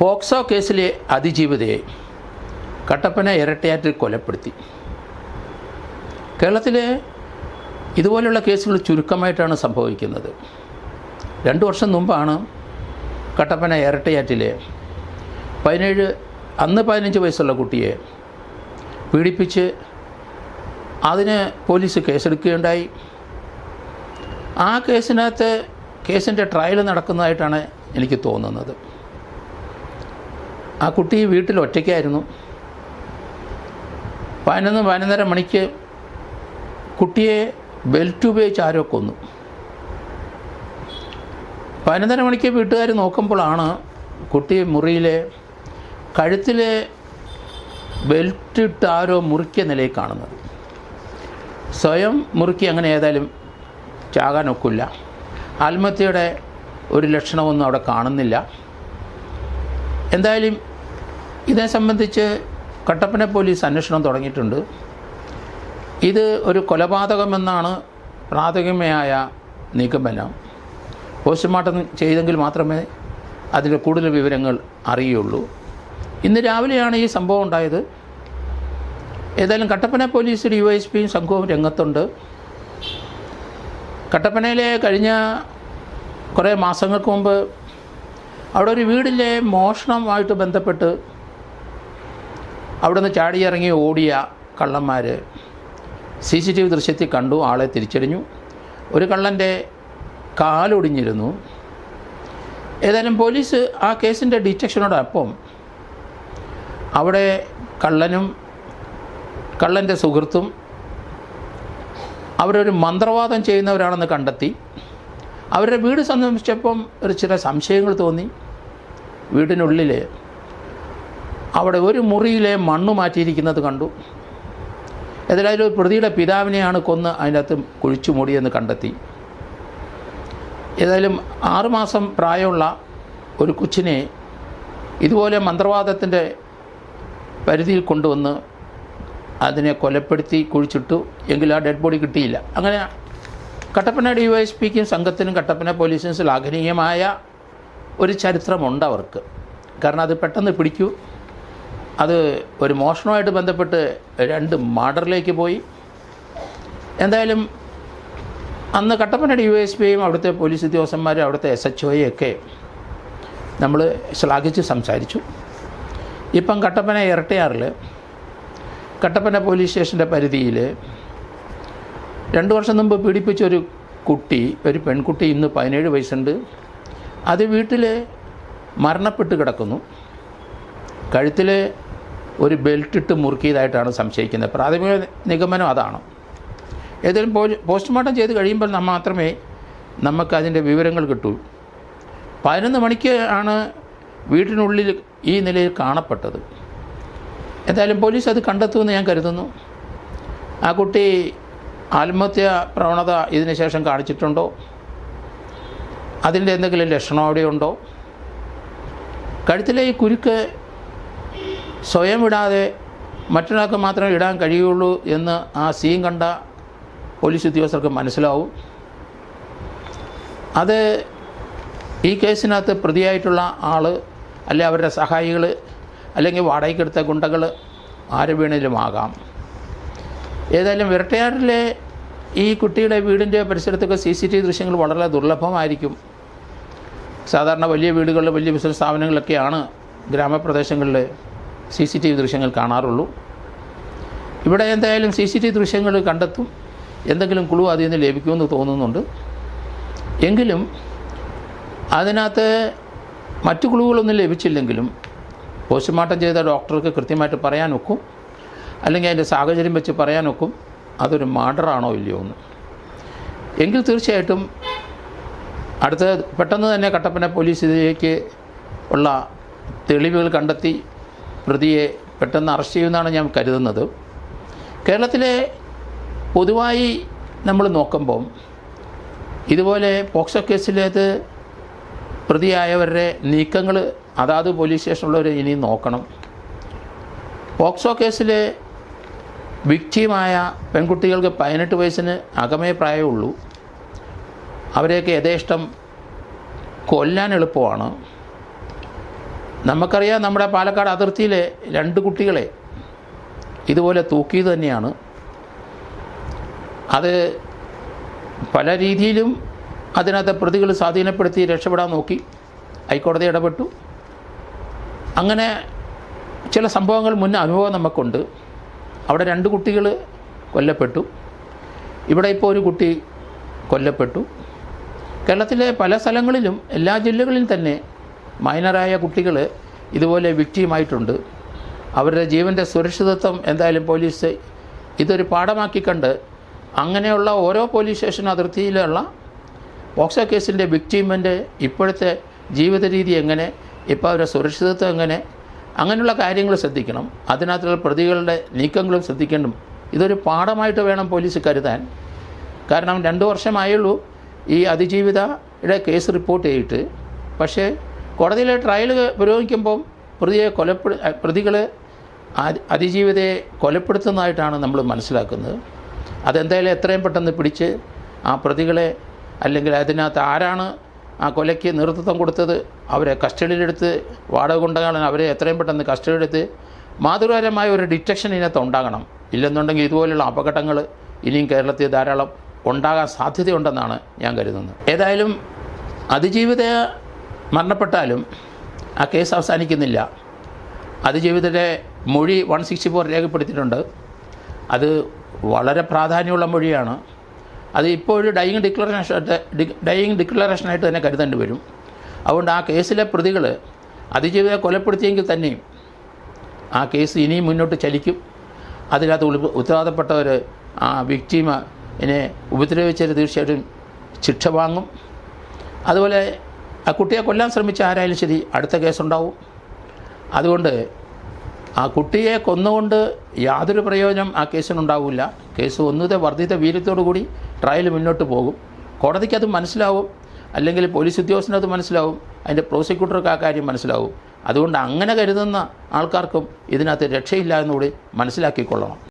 POCSO കേസിലെ അതിജീവിതയെ കട്ടപ്പന ഇരട്ടയാറ്റിൽ കൊലപ്പെടുത്തി. കേരളത്തിലെ ഇതുപോലെയുള്ള കേസുകൾ ചുരുക്കമായിട്ടാണ് സംഭവിക്കുന്നത്. രണ്ട് വർഷം മുമ്പാണ് കട്ടപ്പന ഇരട്ടയാറ്റിലെ പതിനേഴ് അന്ന് പതിനഞ്ച് വയസ്സുള്ള കുട്ടിയെ പീഡിപ്പിച്ച് അതിന് പോലീസ് കേസെടുക്കുകയുണ്ടായി. ആ കേസിനകത്ത് കേസിന്റെ ട്രയൽ നടക്കുന്നതായിട്ടാണ് എനിക്ക് തോന്നുന്നത്. ആ കുട്ടി വീട്ടിൽ ഒറ്റയ്ക്കായിരുന്നു. പതിനൊന്ന് പതിനൊന്നര മണിക്ക് കുട്ടിയെ ബെൽറ്റ് ഉപയോഗിച്ച് ആരോ കൊന്നു. പതിനൊന്നര മണിക്ക് വീട്ടുകാർ നോക്കുമ്പോഴാണ് കുട്ടി മുറിയിലെ കഴുത്തിലെ ബെൽറ്റ് ഇട്ട് ആരോ മുറുക്കിയ നിലയിൽ കാണുന്നത്. സ്വയം മുറുക്കി അങ്ങനെ ഏതായാലും ചാകാനൊക്കില്ല ആത്മഹത്യയുടെ ഒരു ലക്ഷണമൊന്നും അവിടെ കാണുന്നില്ല. എന്തായാലും ഇതേ സംബന്ധിച്ച് കട്ടപ്പന പോലീസ് അന്വേഷണം തുടങ്ങിയിട്ടുണ്ട്. ഇത് ഒരു കൊലപാതകമെന്നാണ് പ്രാഥമികമായ നിഗമനം പോസ്റ്റ്മോർട്ടം ചെയ്തെങ്കിൽ മാത്രമേ അതിന്റെ കൂടുതൽ വിവരങ്ങൾ അറിയുള്ളൂ. ഇന്ന് രാവിലെയാണ് ഈ സംഭവം ഉണ്ടായത്. ഏതായാലും കട്ടപ്പന പോലീസ് വൈ എസ് പിയും സംഘവും രംഗത്തുണ്ട്. കട്ടപ്പനയിലെ കഴിഞ്ഞ കുറേ മാസങ്ങൾക്ക് മുമ്പ് അവിടെ ഒരു വീടിലെ മോഷണവുമായിട്ട് ബന്ധപ്പെട്ട് അവിടെ നിന്ന് ചാടിയിറങ്ങി ഓടിയ കള്ളന്മാർ സി സി ടി വി ദൃശ്യത്തിൽ കണ്ടു ആളെ തിരിച്ചറിഞ്ഞു ഒരു കള്ളന്റെ കാലൊടിഞ്ഞിരുന്നു. ഏതായാലും പോലീസ് ആ കേസിന്റെ ഡിറ്റക്ഷനോടൊപ്പം അവിടെ കള്ളനും കള്ളന്റെ സുഹൃത്തും അവരൊരു മന്ത്രവാദം ചെയ്യുന്നവരാണെന്ന് കണ്ടെത്തി. അവരുടെ വീട് സന്ദർശിച്ചപ്പം ഒരു ചില സംശയങ്ങൾ തോന്നി. വീടിനുള്ളിൽ അവിടെ ഒരു മുറിയിലെ മണ്ണ് മാറ്റിയിരിക്കുന്നത് കണ്ടു. ഏതായാലും ഒരു പ്രതിയുടെ പിതാവിനെയാണ് കൊന്ന് അതിന്റെ അകത്ത് കുഴിച്ചു മൂടിയെന്ന് കണ്ടെത്തി. ഏതായാലും ആറുമാസം പ്രായമുള്ള ഒരു കൊച്ചിനെ ഇതുപോലെ മന്ത്രവാദത്തിന്റെ പരിധിയിൽ കൊണ്ടുവന്ന് അതിനെ കൊലപ്പെടുത്തി കുഴിച്ചിട്ടു. എങ്കിൽ ആ ഡെഡ് ബോഡി കിട്ടിയില്ല. അങ്ങനെ കട്ടപ്പന ഡി വൈ എസ് പിക്കും സംഘത്തിനും കട്ടപ്പന പോലീസിനും ശ്ലാഘനീയമായ ഒരു ചരിത്രമുണ്ട് അവർക്ക്. കാരണം അത് പെട്ടെന്ന് പിടിക്കൂ. അത് ഒരു മോഷണവുമായിട്ട് ബന്ധപ്പെട്ട് രണ്ട് മാഡറിലേക്ക് പോയി. എന്തായാലും അന്ന് കട്ടപ്പനയുടെ യു എസ് പിയും അവിടുത്തെ പോലീസ് ഉദ്യോഗസ്ഥന്മാരും അവിടുത്തെ എസ് എച്ച് ഒയും ഒക്കെ നമ്മൾ ശ്ലാഘിച്ച് സംസാരിച്ചു. ഇപ്പം കട്ടപ്പന ഇരട്ടയാറിൽ കട്ടപ്പന പോലീസ് സ്റ്റേഷന്റെ പരിധിയിൽ രണ്ട് വർഷം മുമ്പ് പീഡിപ്പിച്ച ഒരു കുട്ടി ഒരു പെൺകുട്ടി ഇന്ന് പതിനേഴ് വയസ്സുണ്ട്. അത് വീട്ടിൽ മരണപ്പെട്ട് കിടക്കുന്നു. കഴുത്തിൽ ഒരു ബെൽറ്റ് ഇട്ട് മുറുക്കിയതായിട്ടാണ് സംശയിക്കുന്നത്. പ്രാഥമിക നിഗമനം അതാണ്. ഏതെങ്കിലും പോസ്റ്റ്മോർട്ടം ചെയ്ത് കഴിയുമ്പോൾ നമ്മൾ മാത്രമേ നമുക്ക് അതിന്റെ വിവരങ്ങൾ കിട്ടൂ. പതിനൊന്ന് മണിക്ക് ആണ് വീട്ടിനുള്ളിൽ ഈ നിലയിൽ കാണപ്പെട്ടത്. എന്തായാലും പോലീസ് അത് കണ്ടെത്തുമെന്ന് ഞാൻ കരുതുന്നു. ആ കുട്ടി ആത്മഹത്യ പ്രവണത ഇതിന് ശേഷം കാണിച്ചിട്ടുണ്ടോ? അതിന്റെ എന്തെങ്കിലും ലക്ഷണം അവിടെ ഉണ്ടോ കഴുത്തിലെ ഈ കുരുക്ക് സ്വയം ഇടാതെ മറ്റൊരാൾക്ക് മാത്രമേ ഇടാൻ കഴിയുള്ളൂ എന്ന് ആ സീൻ കണ്ട പോലീസ് ഉദ്യോഗസ്ഥർക്ക് മനസ്സിലാവും. അത് ഈ കേസിനകത്ത് പ്രതിയായിട്ടുള്ള ആൾ അല്ലെ അവരുടെ സഹായികൾ അല്ലെങ്കിൽ വാടകയ്ക്കെടുത്ത ഗുണ്ടകൾ ആര് വേണേലുമാകാം ഏതായാലും വിരട്ടയാറിലെ ഈ കുട്ടിയുടെ വീടിന്റെ പരിസരത്തൊക്കെ സി സി ടി വി ദൃശ്യങ്ങൾ വളരെ ദുർലഭമായിരിക്കും. സാധാരണ വലിയ വീടുകളിൽ വലിയ ബിസിനസ് സ്ഥാപനങ്ങളിലൊക്കെയാണ് ഗ്രാമപ്രദേശങ്ങളിൽ സി സി ടി വി ദൃശ്യങ്ങൾ കാണാറുള്ളൂ. ഇവിടെ എന്തായാലും സി സി ടി വി ദൃശ്യങ്ങൾ കണ്ടെത്തും. എന്തെങ്കിലും കുളു അതിൽ നിന്ന് ലഭിക്കുമെന്ന് തോന്നുന്നുണ്ട്. എങ്കിലും അതിനകത്ത് മറ്റു കുളുകളൊന്നും ലഭിച്ചില്ലെങ്കിലും പോസ്റ്റ്മോർട്ടം ചെയ്ത ഡോക്ടർക്ക് കൃത്യമായിട്ട് പറയാൻ ഒക്കും അല്ലെങ്കിൽ അതിന്റെ സാഹചര്യം വെച്ച് പറയാൻ ഒക്കും അതൊരു മാർഡറാണോ ഇല്ലയോ എന്ന്. എങ്കിൽ തീർച്ചയായിട്ടും അടുത്ത പെട്ടെന്ന് തന്നെ കട്ടപ്പന പോലീസ് ഇതിലേക്ക് ഉള്ള തെളിവുകൾ കണ്ടെത്തി പ്രതിയെ പെട്ടെന്ന് അറസ്റ്റ് ചെയ്യുമെന്നാണ് ഞാൻ കരുതുന്നത്. കേരളത്തിലെ പൊതുവായി നമ്മൾ നോക്കുമ്പം ഇതുപോലെ പോക്സോ കേസിലേത് പ്രതിയായവരുടെ നീക്കങ്ങൾ അതാത് പോലീസ് സ്റ്റേഷനുള്ളവർ ഇനി നോക്കണം. പോക്സോ കേസിലെ വിക്റ്റിമായ പെൺകുട്ടികൾക്ക് പതിനെട്ട് വയസ്സിന് അകമേ പ്രായമുള്ളൂ. അവരെയൊക്കെ യഥേഷ്ടം കൊല്ലാൻ എളുപ്പമാണ്. നമുക്കറിയാം നമ്മുടെ പാലക്കാട് അതിർത്തിയിലെ രണ്ട് കുട്ടികളെ ഇതുപോലെ തൂക്കിയത് തന്നെയാണ്. അത് പല രീതിയിലും അതിനകത്ത് പ്രതികൾ സ്വാധീനപ്പെടുത്തി രക്ഷപ്പെടാൻ നോക്കി. ഹൈക്കോടതി ഇടപെട്ടു. അങ്ങനെ ചില സംഭവങ്ങൾ മുൻ അനുഭവം നമുക്കുണ്ട്. അവിടെ രണ്ട് കുട്ടികൾ കൊല്ലപ്പെട്ടു. ഇവിടെ ഇപ്പോൾ ഒരു കുട്ടി കൊല്ലപ്പെട്ടു. കേരളത്തിലെ പല സ്ഥലങ്ങളിലും എല്ലാ ജില്ലകളിലും തന്നെ മൈനറായ കുട്ടികൾ ഇതുപോലെ വിക്റ്റിയുമായിട്ടുണ്ട് അവരുടെ ജീവന്റെ സുരക്ഷിതത്വം എന്തായാലും പോലീസ് ഇതൊരു പാഠമാക്കി കണ്ട് അങ്ങനെയുള്ള ഓരോ പോലീസ് സ്റ്റേഷൻ അതിർത്തിയിലുള്ള പോക്സോ കേസിന്റെ വിക്ടീമിന്റെ ഇപ്പോഴത്തെ ജീവിത രീതി എങ്ങനെ ഇപ്പോൾ അവരുടെ സുരക്ഷിതത്വം എങ്ങനെ അങ്ങനെയുള്ള കാര്യങ്ങൾ ശ്രദ്ധിക്കണം. അതിനകത്തുള്ള പ്രതികളുടെ നീക്കങ്ങളും ശ്രദ്ധിക്കണം ഇതൊരു പാഠമായിട്ട് വേണം പോലീസ് കരുതാൻ. കാരണം രണ്ട് വർഷമായുള്ളൂ ഈ അതിജീവിതയുടെ കേസ് റിപ്പോർട്ട് ചെയ്തിട്ട്. പക്ഷേ കോടതിയിലെ ട്രയൽ പുരോഗമിക്കുമ്പം പ്രതിയെ കൊലപ്പെടു പ്രതികൾ അതിജീവിതയെ കൊലപ്പെടുത്തുന്നതായിട്ടാണ് നമ്മൾ മനസ്സിലാക്കുന്നത്. അതെന്തായാലും എത്രയും പെട്ടെന്ന് പിടിച്ച് ആ പ്രതികളെ അല്ലെങ്കിൽ അതിനകത്ത് ആരാണ് ആ കൊലയ്ക്ക് നേതൃത്വം കൊടുത്തത് അവരെ കസ്റ്റഡിയിലെടുത്ത് വാടക കൊണ്ടുപോകാൻ അവരെ എത്രയും പെട്ടെന്ന് കസ്റ്റഡിയിലെടുത്ത് മാതൃകാരമായ ഒരു ഡിറ്റക്ഷൻ ഇതിനകത്ത് ഉണ്ടാകണം. ഇല്ലെന്നുണ്ടെങ്കിൽ ഇതുപോലെയുള്ള അപകടങ്ങൾ ഇനിയും കേരളത്തിൽ ധാരാളം ഉണ്ടാകാൻ സാധ്യതയുണ്ടെന്നാണ് ഞാൻ കരുതുന്നത്. ഏതായാലും അതിജീവിത മരണപ്പെട്ടാലും ആ കേസ് അവസാനിക്കുന്നില്ല. അതിജീവിതയുടെ മൊഴി വൺ സിക്സ്റ്റി ഫോർ രേഖപ്പെടുത്തിയിട്ടുണ്ട്. അത് വളരെ പ്രാധാന്യമുള്ള മൊഴിയാണ്. അത് ഇപ്പോഴും ഡൈയിങ് ഡിക്ലറേഷൻ ഡൈയിങ് ഡിക്ലറേഷനായിട്ട് തന്നെ കരുതേണ്ടി വരും. അതുകൊണ്ട് ആ കേസിലെ പ്രതികൾ അതിജീവിതയെ കൊലപ്പെടുത്തിയെങ്കിൽ തന്നെയും ആ കേസ് ഇനിയും മുന്നോട്ട് ചലിക്കും. അതിനകത്ത് ഉത്തരവാദപ്പെട്ടവർ ആ വിക്ടീമിനെ ഉപദ്രവിച്ചത് തീർച്ചയായിട്ടും ശിക്ഷ വാങ്ങും. അതുപോലെ ആ കുട്ടിയെ കൊല്ലാൻ ശ്രമിച്ച ആരായാലും ശരി അടുത്ത കേസുണ്ടാവും. അതുകൊണ്ട് ആ കുട്ടിയെ കൊന്നുകൊണ്ട് യാതൊരു പ്രയോജനം ആ കേസിനുണ്ടാവില്ല. കേസ് ഒന്നുതെ വർദ്ധിത വീര്യത്തോടുകൂടി ട്രയൽ മുന്നോട്ട് പോകും. കോടതിക്ക് അത് മനസ്സിലാവും. അല്ലെങ്കിൽ പോലീസ് ഉദ്യോഗസ്ഥന് അത് മനസ്സിലാവും. അതിന്റെ പ്രോസിക്യൂട്ടർക്ക് ആ കാര്യം മനസ്സിലാവും. അതുകൊണ്ട് അങ്ങനെ കരുതുന്ന ആൾക്കാർക്കും ഇതിനകത്ത് രക്ഷയില്ല എന്നുകൂടി മനസ്സിലാക്കിക്കൊള്ളണം.